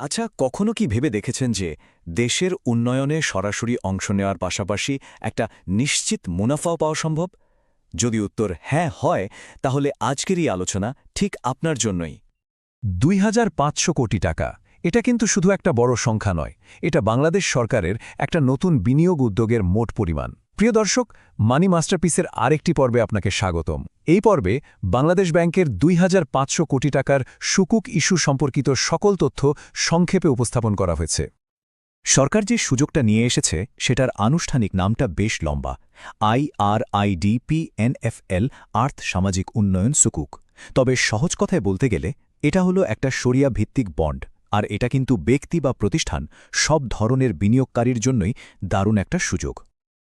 আচ্ছা কখনো কি ভেবে দেখেছেন যে দেশের উন্নয়নে সরাসরি অংশ নেওয়ার পাশাপাশি একটা নিশ্চিত মুনাফাও পাওয়া সম্ভব? যদি উত্তর হ্যাঁ হয়, তাহলে আজকের এই আলোচনা ঠিক আপনার জন্যই। দুই হাজার পাঁচশো কোটি টাকা। এটা কিন্তু শুধু একটা বড় সংখ্যা নয়, এটা বাংলাদেশ সরকারের একটা নতুন বিনিয়োগ উদ্যোগের মোট পরিমাণ। প্রিয় দর্শক, মানি মাস্টারপিসের আরেকটি পর্বে আপনাকে স্বাগতম। এই পর্বে বাংলাদেশ ব্যাংকের দুই হাজার পাঁচশো কোটি টাকার সুকুক ইস্যু সম্পর্কিত সকল তথ্য সংক্ষেপে উপস্থাপন করা হয়েছে। সরকার যে সুযোগটা নিয়ে এসেছে, সেটার আনুষ্ঠানিক নামটা বেশ লম্বা। আইআরআইডিপিএনএফএল আর্থ সামাজিক উন্নয়ন সুকুক। তবে সহজ কথায় বলতে গেলে, এটা হলো একটা সরিয়া ভিত্তিক বন্ড, আর এটা কিন্তু ব্যক্তি বা প্রতিষ্ঠান সব ধরনের বিনিয়োগকারীর জন্যই দারুণ একটা সুযোগ।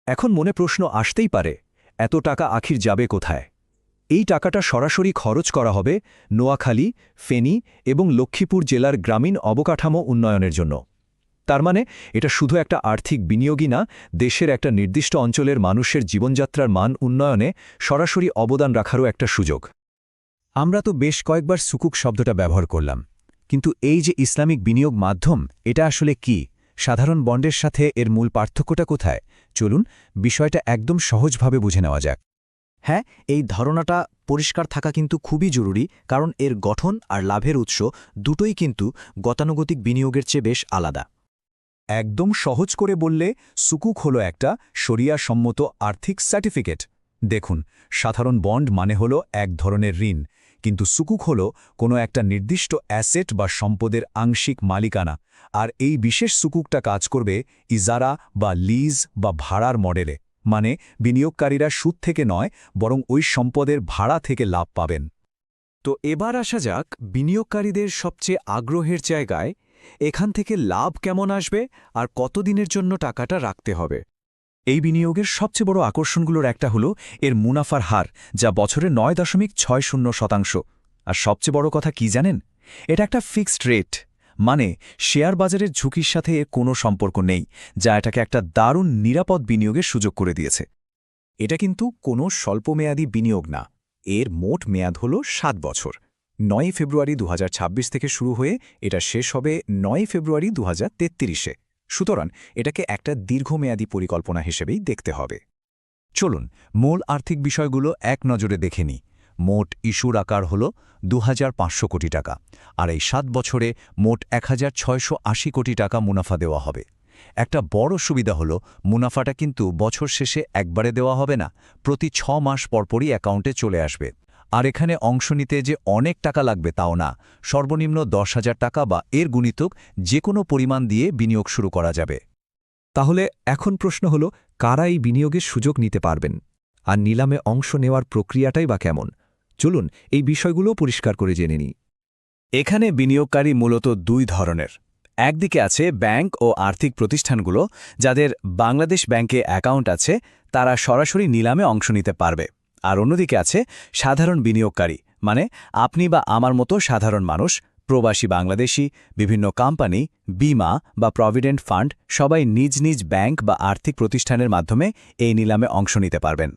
এখন মনে প্রশ্ন আসতেই পারে, এত টাকা আখির যাবে কোথায়? এই টাকাটা সরাসরি খরচ করা হবে নোয়াখালী, ফেনী এবং লক্ষ্মীপুর জেলার গ্রামীণ অবকাঠামো উন্নয়নের জন্য। তার মানে এটা শুধু একটা আর্থিক বিনিয়োগই না, দেশের একটা নির্দিষ্ট অঞ্চলের মানুষের জীবনযাত্রার মান উন্নয়নে সরাসরি অবদান রাখারও একটা সুযোগ। আমরা তো বেশ কয়েকবার সুকুক শব্দটা ব্যবহার করলাম, কিন্তু এই যে ইসলামিক বিনিয়োগ মাধ্যম, এটা আসলে কি? সাধারণ বন্ডের সাথে এর মূল পার্থক্যটা কোথায়? চলুন বিষয়টা একদম সহজভাবে বুঝে নেওয়া যাক। হ্যাঁ এই ধারণাটা পরিষ্কার থাকা কিন্তু খুবই জরুরি, কারণ এর গঠন আর লাভের উৎস দুটোই কিন্তু গতানুগতিক বিনিয়োগের চেয়ে বেশ আলাদা। একদম সহজ করে বললে, সুকুক হল একটা শরিয়া সম্মত আর্থিক সার্টিফিকেট। দেখুন, সাধারণ বন্ড মানে হল এক ধরনের ঋণ। কিন্তু সুকুক হল কোনো একটা নির্দিষ্ট অ্যাসেট বা সম্পদের আংশিক মালিকানা, আর এই বিশেষ সুকুকটা কাজ করবে ইজারা বা লিজ বা ভাড়ার মডেলে মানে বিনিয়োগকারীরা সুদ থেকে নয়, বরং ওই সম্পদের ভাড়া থেকে লাভ পাবেন। তো এবার আসা যাক বিনিয়োগকারীদের সবচেয়ে আগ্রহের জায়গায় এখান থেকে লাভ কেমন আসবে আর কতদিনের জন্য টাকাটা রাখতে হবে। এই বিনিয়োগের সবচেয়ে বড় আকর্ষণগুলোর একটা হল এর মুনাফার হার, যা বছরে নয় দশমিক ছয় শূন্য শতাংশ। আর সবচেয়ে বড় কথা কি জানেন? এটা একটা ফিক্সড রেট মানে শেয়ার বাজারের ঝুঁকির সাথে এর কোনো সম্পর্ক নেই, যা এটাকে একটা দারুণ নিরাপদ বিনিয়োগের সুযোগ করে দিয়েছে। এটা কিন্তু কোনো স্বল্পমেয়াদী বিনিয়োগ না, এর মোট মেয়াদ হল সাত বছর। নয় ফেব্রুয়ারি দু হাজার ছাব্বিশ থেকে শুরু হয়ে এটা শেষ হবে নয় ফেব্রুয়ারি দু হাজার সুতরাং এটাকে একটা দীর্ঘমেয়াদী পরিকল্পনা হিসেবেই দেখতে হবে। চলুন মূল আর্থিক বিষয়গুলো এক নজরে দেখে নিই। মোট ইস্যুর আকার হল দুহাজার পাঁচশো কোটি টাকা, আর এই সাত বছরে মোট এক হাজার ছয়শো আশি কোটি টাকা মুনাফা দেওয়া হবে। একটা বড় সুবিধা হল মুনাফাটা কিন্তু বছর শেষে একবারে দেওয়া হবে না, প্রতি ছ মাস পরপরই অ্যাকাউন্টে চলে আসবে। আর এখানে অংশ নিতে যে অনেক টাকা লাগবে তাও না। সর্বনিম্ন দশ হাজার টাকা বা এর গুণিতক যে কোনো পরিমাণ দিয়ে বিনিয়োগ শুরু করা যাবে। তাহলে এখন প্রশ্ন হল, কারা এই বিনিয়োগের সুযোগ নিতে পারবেন? আর নিলামে অংশ নেওয়ার প্রক্রিয়াটাই বা কেমন? চলুন এই বিষয়গুলো পরিষ্কার করে জেনে নিই। এখানে বিনিয়োগকারী মূলত দুই ধরনের। একদিকে আছে ব্যাংক ও আর্থিক প্রতিষ্ঠানগুলো, যাদের বাংলাদেশ ব্যাংকে অ্যাকাউন্ট আছে, তারা সরাসরি নিলামে অংশ নিতে পারবে। আর অন্যদিকে আছে সাধারণ বিনিয়োগকারী মানে আপনি বা আমার মতো সাধারণ মানুষ, প্রবাসী বাংলাদেশি, বিভিন্ন কোম্পানি, বিমা বা প্রভিডেন্ট ফান্ড সবাই নিজ নিজ ব্যাংক বা আর্থিক প্রতিষ্ঠানের মাধ্যমে এই নিলামে অংশ নিতে পারবেন।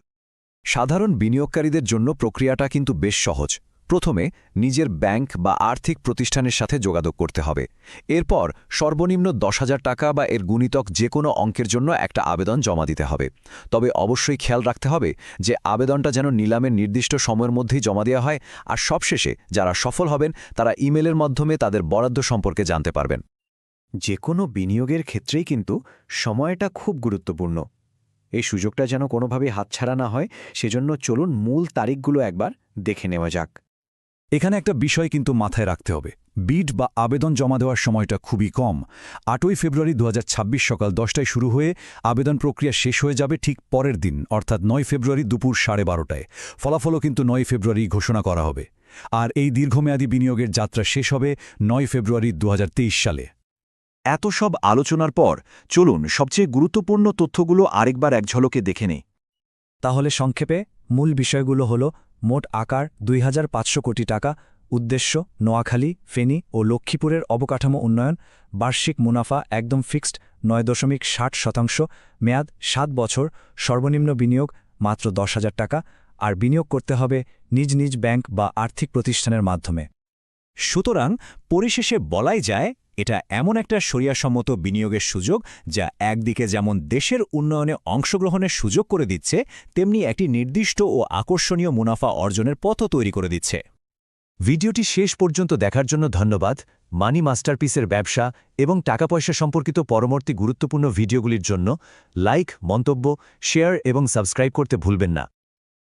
সাধারণ বিনিয়োগকারীদের জন্য প্রক্রিয়াটা কিন্তু বেশ সহজ। প্রথমে নিজের ব্যাংক বা আর্থিক প্রতিষ্ঠানের সাথে যোগাযোগ করতে হবে। এরপর সর্বনিম্ন দশ হাজার টাকা বা এর গুণিতক যে কোনো অঙ্কের জন্য একটা আবেদন জমা দিতে হবে। তবে অবশ্যই খেয়াল রাখতে হবে যে আবেদনটা যেন নিলামের নির্দিষ্ট সময়ের মধ্যেই জমা দেওয়া হয় আর সবশেষে যারা সফল হবেন, তারা ইমেলের মাধ্যমে তাদের বরাদ্দ সম্পর্কে জানতে পারবেন। যে কোনো বিনিয়োগের ক্ষেত্রেই কিন্তু সময়টা খুব গুরুত্বপূর্ণ। এই সুযোগটা যেন কোনোভাবেই হাতছাড়া না হয়, সেজন্য চলুন মূল তারিখগুলো একবার দেখে নেওয়া যাক। এখানে একটা বিষয় কিন্তু মাথায় রাখতে হবে। বিড বা আবেদন জমা দেওয়ার সময়টা খুবই কম। আটই ফেব্রুয়ারি দু হাজার ছাব্বিশ সকাল দশটায় শুরু হয়ে আবেদন প্রক্রিয়া শেষ হয়ে যাবে ঠিক পরের দিন অর্থাৎ নয় ফেব্রুয়ারি দুপুর সাড়ে বারোটায়। ফলাফলও কিন্তু নয় ফেব্রুয়ারি ঘোষণা করা হবে। আর এই দীর্ঘমেয়াদী বিনিয়োগের যাত্রা শেষ হবে নয় ফেব্রুয়ারি দু হাজার তেইশ সালে। এত সব আলোচনার পর চলুন সবচেয়ে গুরুত্বপূর্ণ তথ্যগুলো আরেকবার এক ঝলকে দেখে নেই। তাহলে সংক্ষেপে মূল বিষয়গুলো হল মোট আকার দুই হাজার পাঁচশো কোটি টাকা। উদ্দেশ্য, নোয়াখালী, ফেনী ও লক্ষ্মীপুরের অবকাঠামো উন্নয়ন। বার্ষিক মুনাফা একদম ফিক্সড নয় দশমিক ষাট শতাংশ। মেয়াদ সাত বছর। সর্বনিম্ন বিনিয়োগ মাত্র দশ হাজার টাকা। আর বিনিয়োগ করতে হবে নিজ নিজ ব্যাংক বা আর্থিক প্রতিষ্ঠানের মাধ্যমে। সুতরাং পরিশেষে বলাই যায় এটা এমন একটা সরিয়াসম্মত বিনিয়োগের সুযোগ যা একদিকে যেমন দেশের উন্নয়নে অংশগ্রহণের সুযোগ করে দিচ্ছে, তেমনি একটি নির্দিষ্ট ও আকর্ষণীয় মুনাফা অর্জনের পথও তৈরি করে দিচ্ছে। ভিডিওটি শেষ পর্যন্ত দেখার জন্য ধন্যবাদ। মানি মাস্টারপিসের ব্যবসা এবং টাকা পয়সা সম্পর্কিত পরবর্তী গুরুত্বপূর্ণ ভিডিওগুলির জন্য লাইক, মন্তব্য, শেয়ার এবং সাবস্ক্রাইব করতে ভুলবেন না।